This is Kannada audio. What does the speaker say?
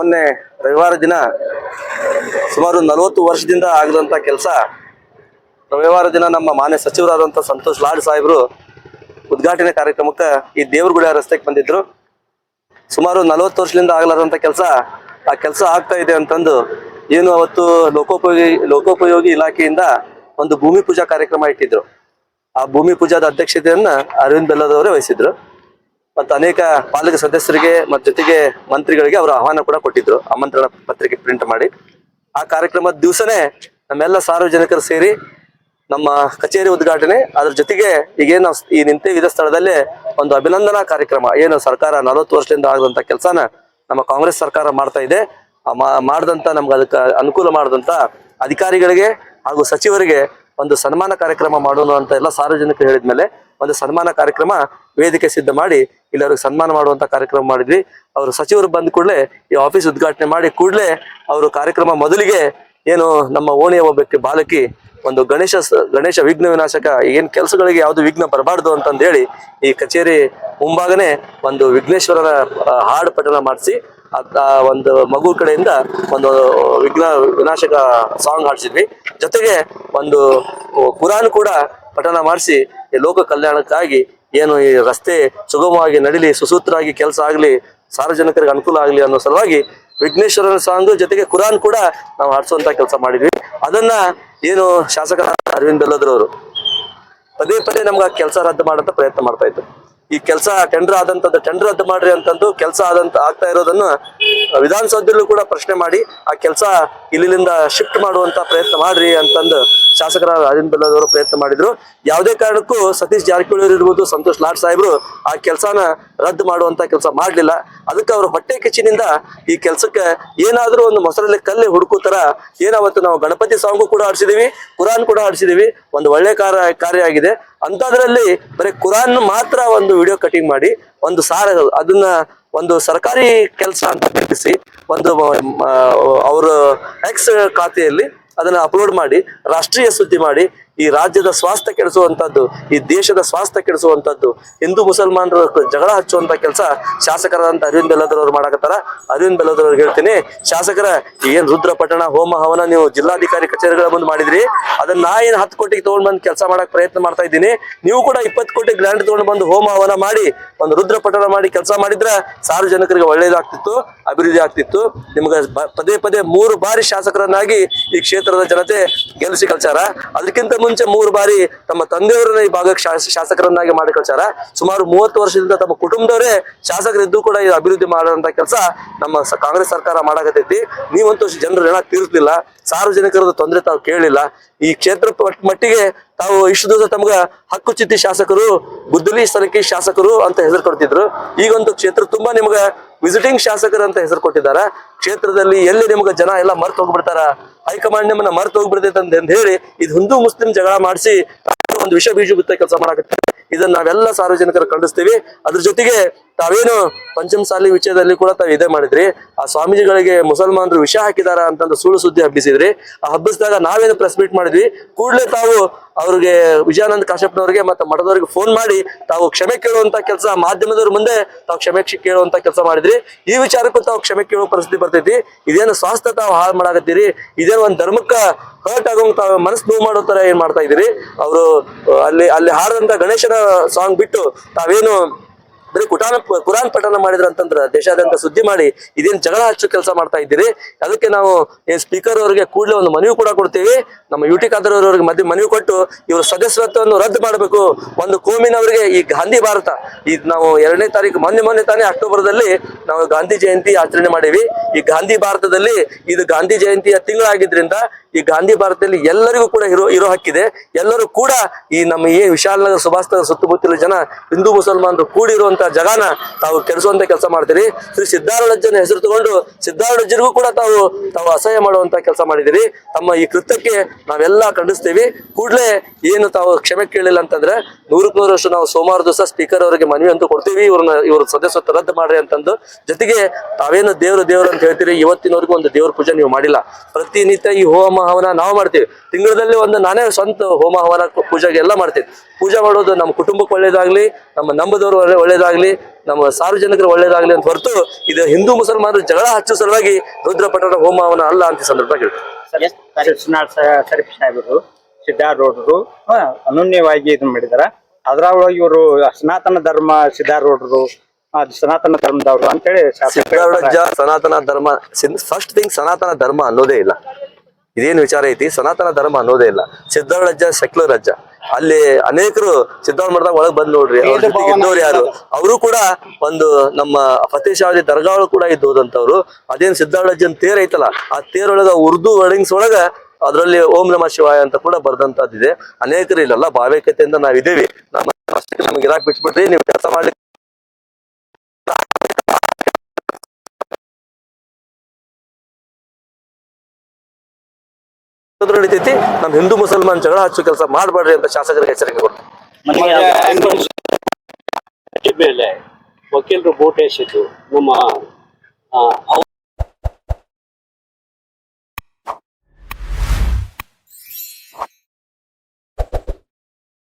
ಮೊನ್ನೆ ರವಿವಾರ ದಿನ ಸುಮಾರು ನಲವತ್ತು ವರ್ಷದಿಂದ ಆಗದಂತ ಕೆಲಸ. ರವಿವಾರ ದಿನ ನಮ್ಮ ಮಾನ್ಯ ಸಚಿವರಾದಂಥ ಸಂತೋಷ್ ಲಾಡ್ ಸಾಹೇಬರು ಉದ್ಘಾಟನೆ ಕಾರ್ಯಕ್ರಮಕ್ಕೆ ಈ ದೇವ್ರಗುಡ ರಸ್ತೆಗೆ ಬಂದಿದ್ರು. ಸುಮಾರು ನಲವತ್ತು ವರ್ಷದಿಂದ ಆಗಲಾರದಂತ ಕೆಲಸ, ಆ ಕೆಲಸ ಆಗ್ತಾ ಇದೆ ಅಂತಂದು ಏನು ಅವತ್ತು ಲೋಕೋಪಯೋಗಿ ಲೋಕೋಪಯೋಗಿ ಇಲಾಖೆಯಿಂದ ಒಂದು ಭೂಮಿ ಪೂಜಾ ಕಾರ್ಯಕ್ರಮ ಇಟ್ಟಿದ್ರು. ಆ ಭೂಮಿ ಪೂಜಾದ ಅಧ್ಯಕ್ಷತೆಯನ್ನ ಅರವಿಂದ್ ಬೆಲ್ಲದವರೇ ವಹಿಸಿದ್ರು. ಮತ್ತು ಅನೇಕ ಪಾಲಕ ಸದಸ್ಯರಿಗೆ ಮತ್ತು ಜೊತೆಗೆ ಮಂತ್ರಿಗಳಿಗೆ ಅವರು ಆಹ್ವಾನ ಕೂಡ ಕೊಟ್ಟಿದ್ರು. ಆಮಂತ್ರಣ ಪತ್ರಿಕೆ ಪ್ರಿಂಟ್ ಮಾಡಿ. ಆ ಕಾರ್ಯಕ್ರಮದ ದಿವಸನೇ ನಮ್ಮೆಲ್ಲ ಸಾರ್ವಜನಿಕರು ಸೇರಿ ನಮ್ಮ ಕಚೇರಿ ಉದ್ಘಾಟನೆ, ಅದ್ರ ಜೊತೆಗೆ ಈಗೇನು ಈ ನಿಂತಿದ್ದ ಸ್ಥಳದಲ್ಲೇ ಒಂದು ಅಭಿನಂದನಾ ಕಾರ್ಯಕ್ರಮ. ಏನು ಸರ್ಕಾರ ನಲವತ್ತು ವರ್ಷದಿಂದ ಆಗದಂತ ಕೆಲಸನ ನಮ್ಮ ಕಾಂಗ್ರೆಸ್ ಸರ್ಕಾರ ಮಾಡ್ತಾ ಇದೆ. ಮಾಡ್ದಂತ ನಮ್ಗೆ ಅದಕ್ಕೆ ಅನುಕೂಲ ಮಾಡಿದಂತ ಅಧಿಕಾರಿಗಳಿಗೆ ಹಾಗೂ ಸಚಿವರಿಗೆ ಒಂದು ಸನ್ಮಾನ ಕಾರ್ಯಕ್ರಮ ಮಾಡೋಣ ಅಂತ ಎಲ್ಲ ಸಾರ್ವಜನಿಕರು ಹೇಳಿದ್ಮೇಲೆ ಒಂದು ಸನ್ಮಾನ ಕಾರ್ಯಕ್ರಮ ವೇದಿಕೆ ಸಿದ್ಧ ಮಾಡಿ ಎಲ್ಲರಿಗೂ ಸನ್ಮಾನ ಮಾಡುವಂತ ಕಾರ್ಯಕ್ರಮ ಮಾಡಿದ್ವಿ. ಅವರು ಸಚಿವರು ಬಂದ ಕೂಡಲೇ ಈ ಆಫೀಸ್ ಉದ್ಘಾಟನೆ ಮಾಡಿ ಕೂಡಲೇ ಅವರು ಕಾರ್ಯಕ್ರಮ ಮೊದಲಿಗೆ ಏನು ನಮ್ಮ ಓಣಿಯ ಒಬ್ಬಕ್ಕೆ ಬಾಲಕಿ ಒಂದು ಗಣೇಶ ಗಣೇಶ ವಿಘ್ನ ವಿನಾಶಕ ಏನ್ ಕೆಲಸಗಳಿಗೆ ಯಾವ್ದು ವಿಘ್ನ ಬರಬಾರ್ದು ಅಂತಂದೇಳಿ ಈ ಕಚೇರಿ ಮುಂಭಾಗನೆ ಒಂದು ವಿಘ್ನೇಶ್ವರರ ಹಾಡು ಪಠಣ ಮಾಡಿಸಿ ಒಂದು ಮಗು ಕಡೆಯಿಂದ ಒಂದು ವಿಘ್ನ ವಿನಾಶಕ ಸಾಂಗ್ ಹಾಡಿಸಿದ್ವಿ. ಜೊತೆಗೆ ಒಂದು ಕುರಾನ್ ಕೂಡ ಪಠನ ಮಾಡಿಸಿ ಲೋಕ ಕಲ್ಯಾಣಕ್ಕಾಗಿ ಏನು ಈ ರಸ್ತೆ ಸುಗಮವಾಗಿ ನಡಿಲಿ, ಸುಸೂತ್ರವಾಗಿ ಕೆಲಸ ಆಗಲಿ, ಸಾರ್ವಜನಿಕರಿಗೆ ಅನುಕೂಲ ಆಗಲಿ ಅನ್ನೋ ಸಲುವಾಗಿ ವಿಘ್ನೇಶ್ವರನ ಸಾಂಗ್ ಜೊತೆಗೆ ಕುರಾನ್ ಕೂಡ ನಾವು ಹಾಡಿಸುವಂತ ಕೆಲಸ ಮಾಡಿದ್ವಿ. ಅದನ್ನ ಏನು ಶಾಸಕ ಅರವಿಂದ್ ಬೆಲ್ಲದ್ರವರು ಪದೇ ಪದೇ ನಮ್ಗೆ ಕೆಲಸ ರದ್ದು ಮಾಡಂತ ಪ್ರಯತ್ನ ಮಾಡ್ತಾ ಇದ್ರು. ಈ ಕೆಲಸ ಟೆಂಡರ್ ಆದಂತದ್ದು ಟೆಂಡರ್ ರದ್ದು ಮಾಡ್ರಿ ಅಂತಂದು ಕೆಲಸ ಆದಂತ, ಆಗ್ತಾ ಇರೋದನ್ನ ವಿಧಾನಸೌಧದಲ್ಲೂ ಕೂಡ ಪ್ರಶ್ನೆ ಮಾಡಿ ಆ ಕೆಲಸ ಇಲ್ಲಿಂದ ಶಿಫ್ಟ್ ಮಾಡುವಂತ ಪ್ರಯತ್ನ ಮಾಡ್ರಿ ಅಂತಂದು ಶಾಸಕರ ಅರವಿಂದ್ ಬೆಲ್ಲದವರು ಪ್ರಯತ್ನ ಮಾಡಿದ್ರು. ಯಾವುದೇ ಕಾರಣಕ್ಕೂ ಸತೀಶ್ ಜಾರಕಿಹೊಳಿ ಇರ್ಬೋದು, ಸಂತೋಷ್ ಲಾಡ್ ಸಾಹೇಬ್ರು ಆ ಕೆಲಸನ ರದ್ದು ಮಾಡುವಂತ ಕೆಲಸ ಮಾಡಲಿಲ್ಲ. ಅದಕ್ಕೆ ಅವರು ಹೊಟ್ಟೆ ಕಿಚ್ಚಿನಿಂದ ಈ ಕೆಲಸಕ್ಕೆ ಏನಾದ್ರೂ ಒಂದು ಮೊಸರಲ್ಲಿ ಕಲ್ಲಿ ಹುಡುಕೋ ತರ ಏನಾವತ್ತು ನಾವು ಗಣಪತಿ ಸಾಂಗು ಕೂಡ ಆಡಿಸಿದೀವಿ ಕುರಾನ್ ಕೂಡ ಆಡಿಸಿದೀವಿ ಒಂದು ಒಳ್ಳೆ ಕಾರ್ಯ ಕಾರ್ಯ ಆಗಿದೆ. ಅಂತದ್ರಲ್ಲಿ ಬರೀ ಕುರಾನ್ ಮಾತ್ರ ಒಂದು ವಿಡಿಯೋ ಕಟಿಂಗ್ ಮಾಡಿ, ಒಂದು ಸಾರ ಅದನ್ನ ಒಂದು ಸರ್ಕಾರಿ ಕೆಲಸ ಅಂತ ಕಲ್ಪಿಸಿ ಒಂದು ಅವರ ಎಕ್ಸ್ ಖಾತೆಯಲ್ಲಿ ಅದನ್ನ ಅಪ್ಲೋಡ್ ಮಾಡಿ ರಾಷ್ಟ್ರೀಯ ಸುದ್ದಿ ಮಾಡಿ ಈ ರಾಜ್ಯದ ಸ್ವಾಸ್ಥ್ಯ ಕೆಡಿಸುವಂತದ್ದು ಈ ದೇಶದ ಸ್ವಾಸ್ಥ್ಯ ಕೆಡಿಸುವಂತದ್ದು ಹಿಂದೂ ಮುಸಲ್ಮಾನರ ಜಗಳ ಹಚ್ಚುವಂತ ಕೆಲಸ ಶಾಸಕರಾದಂತ ಅರವಿಂದ್ ಬೆಲ್ಲದರವ್ರು ಮಾಡಕತ್ತಾರ. ಅರವಿಂದ್ ಬೆಲ್ಲದವ್ರಿಗೆ ಹೇಳ್ತೀನಿ, ಶಾಸಕರ ಏನ್ ರುದ್ರ ಪಟ್ಟಣ ಹೋಮ ಹವನ ನೀವು ಜಿಲ್ಲಾಧಿಕಾರಿ ಕಚೇರಿಗಳ ಮುಂದೆ ಮಾಡಿದ್ರಿ, ಅದನ್ನ ನಾ ಏನ್ ಹತ್ತು ಕೋಟಿಗೆ ತಗೊಂಡ್ ಬಂದು ಕೆಲಸ ಮಾಡಕ್ ಪ್ರಯತ್ನ ಮಾಡ್ತಾ ಇದ್ದೀನಿ. ನೀವು ಕೂಡ ಇಪ್ಪತ್ತು ಕೋಟಿ ಗ್ರಾಂಟ್ ತಗೊಂಡು ಬಂದು ಹೋಮ ಹವನ ಮಾಡಿ, ಒಂದು ರುದ್ರ ಪಟ್ಟಣ ಮಾಡಿ ಕೆಲಸ ಮಾಡಿದ್ರೆ ಸಾರ್ವಜನಿಕರಿಗೆ ಒಳ್ಳೇದಾಗ್ತಿತ್ತು, ಅಭಿವೃದ್ಧಿ ಆಗ್ತಿತ್ತು. ನಿಮ್ಗೆ ಪದೇ ಪದೇ ಮೂರು ಬಾರಿ ಶಾಸಕರನ್ನಾಗಿ ಈ ಕ್ಷೇತ್ರದ ಜನತೆ ಗೆಲ್ಸಿ ಕಲ್ಚಾರ ಅದಕ್ಕಿಂತ ಮುಂಚೆ ಮೂರು ಬಾರಿ ತಮ್ಮ ತಂದೆಯವರನ್ನ ಈ ಭಾಗಕ್ಕೆ ಶಾಸ- ಶಾಸಕರನ್ನಾಗಿ ಮಾಡಿ ಕಳ್ಸಾರ ಸುಮಾರು ಮೂವತ್ತು ವರ್ಷದಿಂದ ತಮ್ಮ ಕುಟುಂಬದವರೇ ಶಾಸಕರಿದ್ದು ಕೂಡ ಈ ಅಭಿವೃದ್ಧಿ ಮಾಡುವಂತ ಕೆಲಸ ನಮ್ಮ ಕಾಂಗ್ರೆಸ್ ಸರ್ಕಾರ ಮಾಡಾಕತೈತಿ ನೀವಂತೂ ಜನರು ಜನ ತೀರ್ತಿಲ್ಲ ಸಾರ್ವಜನಿಕರದ ತೊಂದರೆ ತಾವು ಕೇಳಿಲ್ಲ. ಈ ಕ್ಷೇತ್ರ ಮಟ್ಟಿಗೆ ತಾವು ಇಷ್ಟು ದಿವಸ ತಮಗ ಹಕ್ಕು ಚಿತ್ತಿ ಶಾಸಕರು, ಗುದ್ದಲಿ ಸರಕಿ ಶಾಸಕರು ಅಂತ ಹೆಸರು ಕೊಡ್ತಿದ್ರು. ಈಗೊಂದು ಕ್ಷೇತ್ರ ತುಂಬಾ ನಿಮ್ಗ ವಿಸಿಟಿಂಗ್ ಶಾಸಕರು ಅಂತ ಹೆಸರು ಕೊಟ್ಟಿದ್ದಾರೆ. ಕ್ಷೇತ್ರದಲ್ಲಿ ಎಲ್ಲಿ ನಿಮ್ಗೆ ಜನ ಎಲ್ಲ ಮರ್ತು ಹೋಗ್ಬಿಡ್ತಾರ? ಹೈಕಮಾಂಡ್ ನಿಮ್ಮನ್ನ ಮರ್ತು ಹೋಗ್ಬಿಡ್ತೈತೆ ಅಂತ ಹೇಳಿ ಇದು ಹಿಂದೂ ಮುಸ್ಲಿಂ ಜಗಳ ಮಾಡಿಸಿ ಒಂದು ವಿಷ ಬೀಜ ಬಿತ್ತ ಕೆಲಸ ಮಾಡಕತ್ತೆ. ಇದನ್ನ ನಾವೆಲ್ಲ ಸಾರ್ವಜನಿಕರು ಖಂಡಿಸ್ತೀವಿ. ಅದ್ರ ಜೊತೆಗೆ ತಾವೇನು ಪಂಚಮಸಾಲಿ ವಿಷಯದಲ್ಲಿ ಕೂಡ ತಾವ ಇದೇ ಮಾಡಿದ್ರಿ. ಆ ಸ್ವಾಮೀಜಿಗಳಿಗೆ ಮುಸಲ್ಮಾನರು ವಿಷ ಹಾಕಿದಾರ ಅಂತಂದು ಸುಳ್ಳು ಸುದ್ದಿ ಹಬ್ಬಿಸಿದ್ರಿ. ಆ ಹಬ್ಬಿಸಿದಾಗ ನಾವೇನು ಪ್ರೆಸ್ ಮೀಟ್ ಮಾಡಿದ್ವಿ. ಕೂಡಲೇ ತಾವು ಅವ್ರಿಗೆ ವಿಜಯಾನಂದ ಕಾಶ್ಯಪ್ನವ್ರಿಗೆ ಮತ್ತೆ ಮಠದವ್ರಿಗೆ ಫೋನ್ ಮಾಡಿ ತಾವು ಕ್ಷಮೆ ಕೇಳುವಂತ ಕೆಲಸ ಮಾಧ್ಯಮದವ್ರ ಮುಂದೆ ತಾವು ಕ್ಷಮೆ ಕ್ಷ- ಕೇಳುವಂತ ಕೆಲಸ ಮಾಡಿದ್ರಿ. ಈ ವಿಚಾರಕ್ಕೂ ತಾವು ಕ್ಷಮೆ ಕೇಳುವ ಪರಿಸ್ಥಿತಿ ಬರ್ತೈತಿ. ಇದೇನು ಸ್ವಾಸ್ಥ್ಯ ತಾವು ಹಾಳು ಮಾಡಾಕತ್ತೀರಿ. ಇದೇನು ಒಂದು ಧರ್ಮಕ್ಕ ಹರ್ಟ್ ಆಗೋಂಗ್ ತಾವು ಮನಸ್ಸು ನೋವು ಮಾಡೋ ತರ ಏನ್ ಮಾಡ್ತಾ ಇದ್ದೀರಿ? ಅವರು, ಅಲ್ಲಿ ಅಲ್ಲಿ ಹಾಡದಂತ ಗಣೇಶನ ಸಾಂಗ್ ಬಿಟ್ಟು ತಾವೇನು ಬರೀ ಕುಟಾನ ಕುರಾನ್ ಪಠನ ಮಾಡಿದ್ರ ಅಂತಂದ್ರ ದೇಶಾದ್ಯಂತ ಸುದ್ದಿ ಮಾಡಿ ಇದೇನ್ ಜಗಳ ಹಚ್ಚು ಕೆಲಸ ಮಾಡ್ತಾ ಇದ್ದೀರಿ? ಅದಕ್ಕೆ ನಾವು ಏನ್ ಸ್ಪೀಕರ್ ಅವರಿಗೆ ಕೂಡಲೇ ಒಂದು ಮನವಿ ಕೂಡ ಕೊಡ್ತೀವಿ. ನಮ್ಮ ಯುಟಿ ಖಾದರ್ ಮನವಿ ಕೊಟ್ಟು ಇವ್ರ ಸದಸ್ಯತ್ವವನ್ನು ರದ್ದು ಮಾಡಬೇಕು. ಒಂದು ಕೋಮಿನವರಿಗೆ ಈ ಗಾಂಧಿ ಭಾರತ ಇದು ನಾವು ಎರಡನೇ ತಾರೀಕು ಮೊನ್ನೆ ಮೊನ್ನೆ ತಾನೇ ಅಕ್ಟೋಬರ್ದಲ್ಲಿ ನಾವು ಗಾಂಧಿ ಜಯಂತಿ ಆಚರಣೆ ಮಾಡಿವಿ. ಈ ಗಾಂಧಿ ಭಾರತದಲ್ಲಿ ಇದು ಗಾಂಧಿ ಜಯಂತಿಯ ತಿಂಗಳಾಗಿದ್ರಿಂದ ಈ ಗಾಂಧಿ ಭಾರತದಲ್ಲಿ ಎಲ್ಲರಿಗೂ ಕೂಡ ಇರೋ ಇರೋ ಹಕ್ಕಿದೆ ಎಲ್ಲರೂ ಕೂಡ ಈ ನಮ್ಮ ಏ ವಿಶಾಲನಗರ ಸುಭಾಷ್ ನಗರ ಸುತ್ತಮುತ್ತಲ ಜನ, ಹಿಂದೂ ಮುಸಲ್ಮಾನರು ಕೂಡಿರುವಂತಹ ಜಗಾನ ತಾವು ಕೆಡಿಸುವಂತ ಕೆಲಸ ಮಾಡ್ತೀರಿ. ಶ್ರೀ ಸಿದ್ಧಾರೂಢಜ್ಜನ ಹೆಸರು ತಗೊಂಡು ಸಿದ್ಧಾರೂಢಜ್ಜರಿಗೂ ಕೂಡ ತಾವು ತಾವು ಅಸಹ್ಯ ಮಾಡುವಂತ ಕೆಲಸ ಮಾಡಿದಿರಿ ತಮ್ಮ ಈ ಕೃತ್ಯಕ್ಕೆ ನಾವೆಲ್ಲ ಖಂಡಿಸ್ತೀವಿ. ಕೂಡಲೇ ಏನು ತಾವು ಕ್ಷಮೆ ಕೇಳಿಲ್ಲ ಅಂತಂದ್ರೆ ನೂರಕ್ಕೆ ನೂರಷ್ಟು ನಾವು ಸೋಮವಾರ ದಿವಸ ಸ್ಪೀಕರ್ ಅವರಿಗೆ ಮನವಿ ಅಂತೂ ಕೊಡ್ತೀವಿ. ಇವ್ರನ್ನ, ಇವ್ರ ಸದಸ್ಯತ್ವ ರದ್ದು ಮಾಡ್ರಿ ಅಂತಂದು. ಜೊತೆಗೆ ತಾವೇನು ದೇವರು ದೇವರು ಅಂತ ಹೇಳ್ತೀರಿ, ಇವತ್ತಿನವರೆಗೂ ಒಂದು ದೇವ್ರ ಪೂಜೆ ನೀವು ಮಾಡಿಲ್ಲ. ಪ್ರತಿನಿತ್ಯ ಈ ಹೋಮ ಹವನ ನಾವು ಮಾಡ್ತೀವಿ. ತಿಂಗಳಲ್ಲಿ ಒಂದು ನಾನೇ ಸ್ವಂತ ಹೋಮ ಹವನ ಪೂಜೆಗೆ ಎಲ್ಲ ಮಾಡ್ತೀನಿ ಪೂಜೆ ಮಾಡೋದು ನಮ್ಮ ಕುಟುಂಬಕ್ಕೆ ಒಳ್ಳೇದಾಗ್ಲಿ ನಮ್ಮ ನಂಬದವರು ಒಳ್ಳೇದಾಗಲಿ ನಮ್ಮ ಸಾರ್ವಜನಿಕರು ಒಳ್ಳೇದಾಗ್ಲಿ ಅಂತ ಹೊರತು ಇದು ಹಿಂದೂ ಮುಸಲ್ಮಾನರು ಜಗಳ ಹಚ್ಚೋ ಸಲುವಾಗಿ ರುದ್ರಪಟ್ಟಣ ಹೋಮ ಹವನ ಅಲ್ಲ ಅಂತ ಸಂದರ್ಭ ಶರೀಫ್ ಸಾಹೇಬರು. ಸಿದ್ಧಾರೂಢರು ಅನನ್ಯವಾಗಿ ಇದನ್ನ ಮಾಡಿದಾರ. ಅದ್ರೊಳಗೆ ಇವರು ಸನಾತನ ಧರ್ಮ ಸಿದ್ಧಾರೂಢರು ಸನಾತನ ಧರ್ಮದವರು ಅಂತೇಳಿ ಸನಾತನ ಧರ್ಮ ಫಸ್ಟ್ ಥಿಂಗ್ ಸನಾತನ ಧರ್ಮ ಅನ್ನೋದೇ ಇಲ್ಲ. ಇದೇನ್ ವಿಚಾರ ಐತಿ? ಸನಾತನ ಧರ್ಮ ಅನ್ನೋದೇ ಇಲ್ಲ. ಸಿದ್ಧಾರೂಢಜ್ಜ ಸೆಕ್ಯುಲರ್ ಅಜ್ಜ ಅಲ್ಲಿ ಅನೇಕರು ಸಿದ್ಧಾರ್ಥ ಮಠದಾಗ ಒಳಗ್ ಬಂದ್ ನೋಡ್ರಿ. ಅವ್ರ ಜೊತೆಗೆ ಇದ್ದವ್ರು ಯಾರು? ಅವರು ಕೂಡ ಒಂದು ನಮ್ಮ ಫತೇಶಾವಲಿ ದರ್ಗಾಳು ಕೂಡ ಇದ್ದೋದಂತವ್ರು ಅದೇನ್ ಸಿದ್ಧಾರೂಢಜ್ಜನ್ ತೇರ್ ಐತಲ್ಲ ಆ ತೇರೊಳಗ ಉರ್ದು ವರ್ಡಿಂಗ್ಸ್ ಒಳಗ ಅದರಲ್ಲಿ ಓಂ ನಮ ಶಿವಾಯ ಅಂತ ಕೂಡ ಬರ್ದಂತದ್ದಿದೆ ಅನೇಕರು ಇಲ್ಲೆಲ್ಲ ಭಾವೈಕ್ಯತೆಯಿಂದ ನಾವಿದ್ದೀವಿ. ನಮ್ಮ ಅಷ್ಟಕ್ಕೆ ನಮ್ಗೆ ಇರಾಕ್ ಬಿಟ್ಬಿಟ್ರಿ ನೀವು ಕೆಲಸ ಮಾಡ್ಲಿಕ್ಕೆ ನಡೀತೈತಿ. ನಮ್ ಹಿಂದೂ ಮುಸಲ್ಮಾನ್ ಜಗಳ ಹಚ್ಚು ಕೆಲಸ ಮಾಡಬೇಡ್ರಿ ಅಂತ ಶಾಸಕರಿಗೆ ಎಚ್ಚರಿಕೆ ಕೊಟ್ಟು ಮೇಲೆ ವಕೀಲರು ಬೋಟ್ ಎಸೆದು ನಮ್ಮ ಆ,